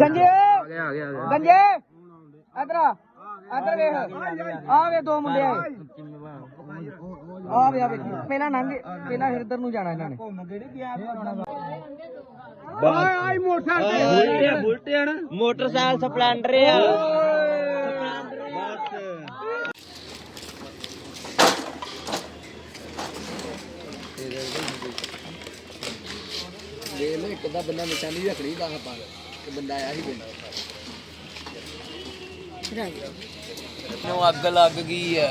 ਗੰਜੇ! ਆ ਗਿਆ ਆ ਗਿਆ ਆ ਗਿਆ। ਗੰਜੇ! ਇਧਰ ਆ ਇਧਰ ਵੇਖ। ਆ ਵੇ ਦੋ ਮੁੰਡੇ ਆਏ। ਆ ਵੇ ਆ ਵੇਖੀ ਪਹਿਲਾਂ ਨੰਗ ਪਹਿਲਾਂ ਹਿਰਦਰ ਨੂੰ ਜਾਣਾ ਇਹਨਾਂ ਨੇ। ਮੋਟਰਸਾਈਕਲ ਸਪਲੈਂਡਰ ਆ। ਦੇਖ ਲੈ ਇੱਕ ਦਾ ਬੰਦਾ ਨਿਸ਼ਾਨੀ ਰੱਖਣੀ ਦਾ ਆਪਾਂ ਕਿ ਬੰਦਾ ਆਇਆ ਹੀ ਬੰਦਾ ਨੂੰ ਅੱਗ ਲੱਗ ਗਈ ਹੈ?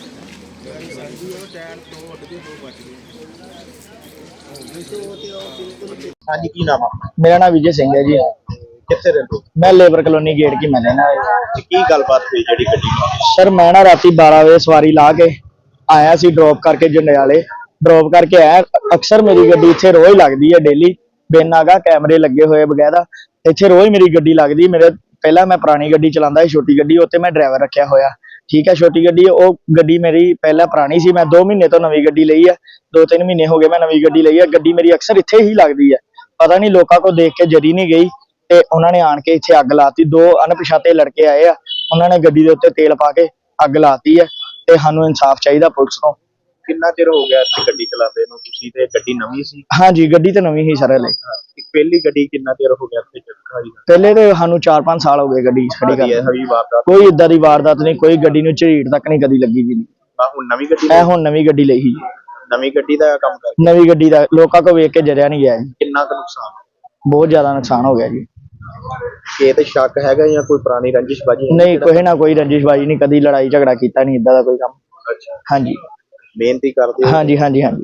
ਹਾਂਜੀ ਕੀ ਨਾਮ ਆ? ਮੇਰਾ ਨਾਮ ਵਿਜੇ ਸਿੰਘ ਹੈ ਜੀ। ਕਿੱਥੇ ਰਹਿੰਦੇ ਹੋ? ਮੈਂ ਲੇਬਰ ਕਲੋਨੀ ਗੇਟ ਕੀ ਮੈਂ ਰਹਿਣਾ ਤੇ ਕੀ ਗੱਲਬਾਤ ਹੋਈ ਜਿਹੜੀ ਗੱਡੀ ਨਾਲ? ਸਰ ਮੈਂ ਨਾ ਰਾਤੀ 12 ਵਜੇ ਸਵਾਰੀ ਲਾ ਕੇ ਆਇਆ ਸੀ ਡ੍ਰੌਪ ਕਰਕੇ ਜੰਡਿਆਲੇ। ਡ੍ਰੌਪ ਕਰਕੇ ਆਇਆ। ਅਕਸਰ ਮੇਰੀ ਗੱਡੀ ਇੱਥੇ ਰੋਜ਼ ਲੱਗਦੀ ਹੈ ਡੇਲੀ ਬਿਨ ਆਗਾ ਕੈਮਰੇ ਲੱਗੇ ਹੋਏ ਬਗੈਰਾ। ਇੱਥੇ ਰੋਜ਼ ਮੇਰੀ ਗੱਡੀ ਲੱਗਦੀ। ਮੇਰੇ ਪਹਿਲਾਂ ਮੈਂ ਪੁਰਾਣੀ ਗੱਡੀ ਚਲਾਉਂਦਾ ਸੀ ਛੋਟੀ ਗੱਡੀ ਉੱਤੇ ਮੈਂ ਡਰਾਈਵਰ ਰੱਖਿਆ ਹੋਇਆ। ਠੀਕ ਹੈ, ਛੋਟੀ ਗੱਡੀ ਉਹ ਗੱਡੀ ਮੇਰੀ ਪਹਿਲਾਂ ਪੁਰਾਣੀ ਸੀ। ਮੈਂ 2 ਮਹੀਨੇ ਤੋਂ ਨਵੀਂ ਗੱਡੀ ਲਈ ਹੈ। 2-3 ਮਹੀਨੇ ਹੋ ਗਏ ਮੈਂ ਨਵੀਂ ਗੱਡੀ ਲਈ ਹੈ। ਗੱਡੀ ਮੇਰੀ ਅਕਸਰ ਇੱਥੇ ਹੀ ਲੱਗਦੀ ਹੈ। ਪਤਾ ਨਹੀਂ ਲੋਕਾਂ ਕੋ ਦੇਖ ਕੇ ਜਰੀ ਨਹੀਂ ਗਈ ਤੇ ਉਹਨਾਂ ਨੇ ਆਣ ਕੇ ਇੱਥੇ ਅੱਗ ਲਾਤੀ। ਦੋ ਅਣਪਛਾਤੇ ਲੜਕੇ ਆਏ ਆ। ਉਹਨਾਂ ਨੇ ਗੱਡੀ ਦੇ ਉੱਤੇ ਤੇਲ ਪਾ ਕੇ ਅੱਗ ਲਾਤੀ ਹੈ ਤੇ ਸਾਨੂੰ ਇਨਸਾਫ ਚਾਹੀਦਾ ਪੁਲਿਸ ਤੋਂ। ਕਿੰਨਾ ਚਿਰ ਹੋ ਗਿਆ ਇੱਥੇ ਗੱਡੀ ਚਲਾਉਂਦੇ ਨੂੰ? ਤੁਸੀਂ ਤੇ ਗੱਡੀ ਨਵੀਂ ਸੀ? ਹਾਂਜੀ ਗੱਡੀ ਤੇ ਨਵੀਂ ਹੀ ਸਰ ਹਲੇ ਇੱਕ ਪਹਿਲੀ ਗੱਡੀ ਕਿੰਨਾ ਚਿਰ ਹੋ ਗਿਆ ਇੱਥੇ ਚੱਕਾਈ ਪਹਿਲੇ ਤੇ ਸਾਨੂੰ 4-5 ਸਾਲ ਹੋ ਗਏ ਗੱਡੀ ਖੜੀ ਹੈ ਕਰਦੇ ਵਾਰਦਾਤ ਕੋਈ ਇਦਾਂ ਦੀ ਵਾਰਦਾਤ ਨਹੀਂ ਕੋਈ ਗੱਡੀ ਨੂੰ ਝੀੜ ਤੱਕ ਨਹੀਂ ਕਦੀ ਲੱਗੀ ਜੀ ਆ ਹੁਣ ਨਵੀਂ ਗੱਡੀ ਮੈਂ ਲਈ? ਹੁਣ ਨਵੀਂ ਗੱਡੀ ਲਈ ਸੀ। ਨਵੀਂ ਗੱਡੀ ਦਾ ਕੰਮ ਕਰ ਨਵੀਂ ਗੱਡੀ ਦਾ ਲੋਕਾਂ ਕੋ ਵੇਖ ਕੇ ਜਰਿਆ ਨਹੀਂ ਗਿਆ ਜੀ। ਕਿੰਨਾ ਕੁ ਨੁਕਸਾਨ? ਬਹੁਤ ਜ਼ਿਆਦਾ ਨੁਕਸਾਨ ਹੋ ਗਿਆ ਜੀ। ਇਹ ਤੇ ਸ਼ੱਕ ਹੈਗਾ ਜਾਂ ਕੋਈ ਪੁਰਾਣੀ ਰੰਜਿਸ਼ ਬਾਜੀ ਨਹੀਂ ਕੋਈ ਨਾ ਕੋਈ ਰੰਜਿਸ਼ਬਾਜੀ ਨਹੀਂ ਕਦੀ ਲੜਾਈ ਝਗੜਾ ਕੀਤਾ ਨਹੀਂ ਇਦਾਂ ਦਾ ਕੋਈ ਕੰਮ। ਅੱਛਾ। ਹਾਂਜੀ। ਮਿਹਨਤੀ ਕਰਦੇ ਹੋ? ਹਾਂਜੀ ਹਾਂਜੀ ਹਾਂਜੀ।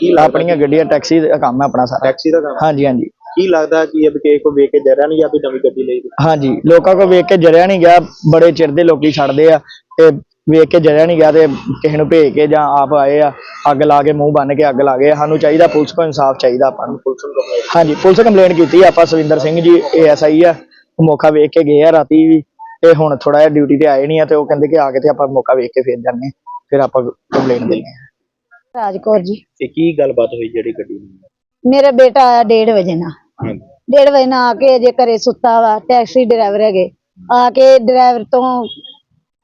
ਕੀ ਲੱਗਦਾ ਆਪਣੀਆਂ ਗੱਡੀਆਂ ਟੈਕਸੀ ਦਾ ਕੰਮ ਹੈ ਆਪਣਾ ਸਾਰਾ। ਟੈਕਸੀ ਦਾ ਕੰਮ ਹਾਂਜੀ ਹਾਂਜੀ। ਕੀ ਲੱਗਦਾ ਕਿ ਇਹ ਕਿਸੇ ਕੋ ਵੇਖ ਕੇ ਜਰਿਆ ਨਹੀਂ ਜਾਂ ਵੀ ਨਵੀਂ ਗੱਡੀ ਲਈ ਹਾਂਜੀ ਲੋਕਾਂ ਕੋ ਵੇਖ ਕੇ ਜਰਿਆ ਨਹੀਂ ਗਿਆ। ਬੜੇ ਚਿਰ ਦੇ ਲੋਕੀ ਛੱਡਦੇ ਆ ਤੇ ਵੇਖ ਕੇ ਜਰਿਆ ਨਹੀਂ ਗਿਆ ਤੇ ਕਿਸੇ ਨੂੰ ਭੇਜ ਕੇ ਜਾਂ ਆਪ ਆਏ ਆ ਅੱਗ ਲਾ ਕੇ ਮੂੰਹ ਬੰਨ ਕੇ ਅੱਗ ਲਾ ਗਏ ਸਾਨੂੰ ਚਾਹੀਦਾ ਪੁਲਿਸ ਕੋ ਇਨਸਾਫ ਚਾਹੀਦਾ ਆਪਾਂ ਨੂੰ। ਪੁਲਿਸ ਨੂੰ ਹਾਂਜੀ ਪੁਲਿਸ ਕੰਪਲੇਂਟ ਕੀਤੀ ਆ, ਆਪਾਂ ਸਵਿੰਦਰ ਸਿੰਘ ਜੀ ਏਐਸਆਈ ਆ। ਉਹ ਮੌਕਾ ਵੇਖ ਕੇ ਗਏ ਆ ਰਾਤੀ ਵੀ। ਤੇ ਹੁਣ ਥੋੜਾ ਜਿਹਾ ਡਿਊਟੀ ਤੇ ਆਏ ਨਹੀਂ ਆ ਤੇ ਉਹ ਕਹਿੰਦੇ ਕਿ ਆ ਕੇ ਤੇ ਆਪਾਂ ਮੌਕਾ ਵੇਖ ਕੇ ਫੇਰ ਜਾਂਦੇ ਆ। ਫਿਰ ਆਪਾਂ ਕੰਪਲੇਂਟ ਦਿੰਦੇ ਆ ਰਾਜਕੌਰ ਜੀ। ਤੇ ਕੀ ਗੱਲਬਾਤ ਹੋਈ ਜਿਹੜੀ ਗੱਡੀ ਨੂੰ? ਮੇਰਾ ਬੇਟਾ ਆਇਆ 1:30 ਵਜੇ ਨਾਲ। ਹਾਂਜੀ। 1:30 ਵਜੇ ਨਾਲ ਆ ਕੇ ਅਜੇ ਘਰੇ ਸੁੱਤਾ ਵਾ ਟੈਕਸੀ ਡਰਾਈਵਰ ਹੈਗੇ। ਆ ਕੇ ਡਰਾਈਵਰ ਤੋਂ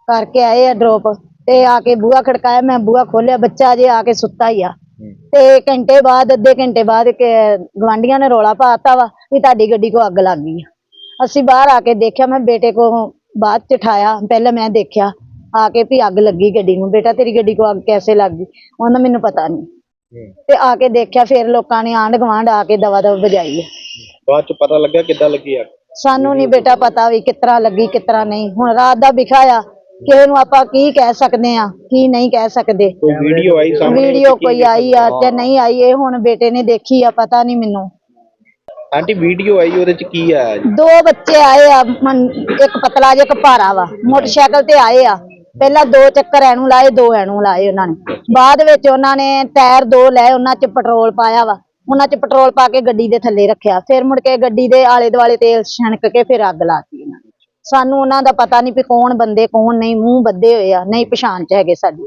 ਕਰਕੇ ਆਏ ਆ ਡ੍ਰੌਪ ਤੇ ਆ ਕੇ ਬੂਹਾ ਖੜਕਾਇਆ ਮੈਂ ਬੂਹਾ ਖੋਲਿਆ ਬੱਚਾ ਅਜੇ ਆ ਕੇ ਸੁੱਤਾ ਹੀ ਆ। ਤੇ ਘੰਟੇ ਬਾਅਦ ਅੱਧੇ ਘੰਟੇ ਬਾਅਦ ਗਵਾਂਡੀਆਂ ਨੇ ਰੋਲਾ ਪਾਤਾ ਵਾ ਵੀ ਤੁਹਾਡੀ ਗੱਡੀ ਕੋ ਅੱਗ ਲੱਗ ਗਈ ਆ। ਅਸੀਂ ਬਾਹਰ ਆ ਕੇ ਦੇਖਿਆ ਮੈਂ ਬੇਟੇ ਕੋ ਬਾਅਦ ਚ ਠਾਇਆ ਪਹਿਲਾਂ ਮੈਂ ਦੇਖਿਆ। ਆ ਕੇ ਵੀ ਅੱਗ ਲੱਗੀ ਗੱਡੀ ਨੂੰ ਬੇਟਾ ਤੇਰੀ ਗੱਡੀ ਕੋ ਅੱਗ ਕੈਸੇ ਲੱਗ ਗਈ? ਉਹਨਾਂ ਮੈਨੂੰ ਪਤਾ ਨਹੀਂ ਤੇ ਆ ਕੇ ਦੇਖਿਆ ਫਿਰ ਲੋਕਾਂ ਨੇ ਆਂਢ ਗੁਆਂਢ ਆ ਕੇ ਦਵਾ ਦਵ ਵਜਾਈ ਹੈ ਬਾਅਦ ਚ ਪਤਾ ਲੱਗਾ ਕਿੱਦਾਂ ਲੱਗੀ ਅੱਗ? ਸਾਨੂੰ ਨਹੀਂ ਬੇਟਾ ਪਤਾ ਵੀ ਕਿਤਰਾ ਲੱਗੀ ਕਿਤਰਾ ਨਹੀਂ। ਹੁਣ ਰਾਤ ਦਾ ਵਿਖਾਇਆ ਕਿਸੇ ਨੂੰ ਆਪਾਂ ਕੀ ਕਹਿ ਸਕਦੇ ਆ ਕੀ ਨਹੀਂ ਕਹਿ ਸਕਦੇ। ਕੋਈ ਵੀਡੀਓ ਆਈ ਸਾਹਮਣੇ? ਵੀਡੀਓ ਕੋਈ ਆਈ ਆ ਤੇ ਨਹੀਂ ਆਈ ਇਹ ਹੁਣ ਬੇਟੇ ਨੇ ਦੇਖੀ ਆ ਪਤਾ ਨਹੀਂ ਮੈਨੂੰ। ਆਂਟੀ ਵੀਡੀਓ ਆਈ ਉਹਦੇ ਚ ਕੀ ਆਇਆ ਜੀ? ਦੋ ਬੱਚੇ ਆਏ ਆ ਇੱਕ ਪਤਲਾ ਜਿਹਾ ਇੱਕ ਭਾਰਾ ਵਾ। ਮੋਟਰਸਾਈਕਲ ਤੇ ਆਏ ਆ। ਪਹਿਲਾਂ ਦੋ ਚੱਕਰ ਐਨੂੰ ਲਾਏ ਦੋ ਐਨੂੰ ਲਾਏ ਉਹਨਾਂ ਨੇ। ਬਾਅਦ ਵਿੱਚ ਉਹਨਾਂ ਨੇ ਟਾਇਰ ਦੋ ਲਏ ਉਹਨਾਂ 'ਚ ਪੈਟਰੋਲ ਪਾਇਆ ਵਾ। ਉਹਨਾਂ 'ਚ ਪੈਟਰੋਲ ਪਾ ਕੇ ਗੱਡੀ ਦੇ ਥੱਲੇ ਰੱਖਿਆ। ਫਿਰ ਮੁੜ ਕੇ ਗੱਡੀ ਦੇ ਆਲੇ ਦੁਆਲੇ ਤੇਲ ਛਣਕ ਕੇ ਫਿਰ ਅੱਗ ਲਾਤੀ ਉਹਨਾਂ ਨੇ। ਸਾਨੂੰ ਉਹਨਾਂ ਦਾ ਪਤਾ ਨਹੀਂ ਵੀ ਕੌਣ ਬੰਦੇ ਕੌਣ ਨਹੀਂ ਮੂੰਹ ਬੱਧੇ ਹੋਏ ਆ ਨਹੀਂ ਪਛਾਣ 'ਚ ਹੈਗੇ ਸਾਡੀ।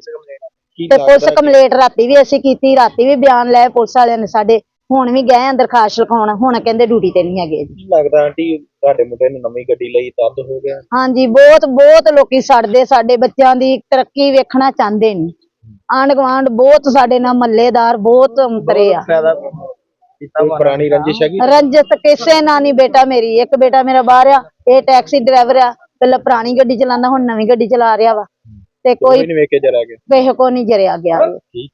ਤੇ ਪੁਲਿਸ ਕੰਪਲੇਂਟ ਰਾਤੀ ਵੀ ਅਸੀਂ ਕੀਤੀ ਰਾਤੀ ਵੀ ਬਿਆਨ ਲਏ ਪੁਲਿਸ ਵਾਲਿਆਂ ਨੇ ਸਾਡੇ। ਹੁਣ ਵੀ ਗਏ ਆ ਦਰਖਾਸਤ ਲਿਖਾਉਣ ਹੁਣ ਕਹਿੰਦੇ ਡਿਊਟੀ ਤੇ ਨਹੀਂ ਹੈਗੇ ਜੀ। ਲੱਗਦਾ ਆਂਟੀ ਤੁਹਾਡੇ ਮੁੰਡੇ ਨੇ ਨਵੀਂ ਗੱਡੀ ਲਈ ਤਦ ਹੋ ਗਿਆ? ਹਾਂਜੀ ਬਹੁਤ ਬਹੁਤ ਲੋਕੀ ਸੜਦੇ ਸਾਡੇ ਬੱਚਿਆਂ ਦੀ ਤਰੱਕੀ ਵੇਖਣਾ ਚਾਹੁੰਦੇ ਨਹੀਂ। ਆਂਢ ਗੁਆਂਢ ਬਹੁਤ ਸਾਡੇ ਨਾਲ ਮੱਲੇਦਾਰ ਬਹੁਤ ਅੰਤਰੇ ਆ। ਫਾਇਦਾ ਪੁਰਾਣੀ ਰੰਜਿਸ਼ ਹੈਗੀ? ਰੰਜਤ ਕਿਸੇ ਨਾਲ ਨਹੀਂ ਬੇਟਾ ਮੇਰੀ ਇੱਕ ਬੇਟਾ ਮੇਰਾ ਬਾਹਰ ਆ ਇਹ ਟੈਕਸੀ ਡਰਾਈਵਰ ਆ ਪਹਿਲਾਂ ਪੁਰਾਣੀ ਗੱਡੀ ਚਲਾਉਂਦਾ ਹੁਣ ਨਵੀਂ ਗੱਡੀ ਚਲਾ ਰਿਹਾ ਵਾ। ਤੇ ਕੋਈ ਕੋਈ ਨਹੀਂ ਵੇਖ ਕੇ ਜਰਾ ਗਿਆ ਕਿਸੇ ਕੋ ਨਹੀਂ ਜਰਿਆ ਗਿਆ। ਠੀਕ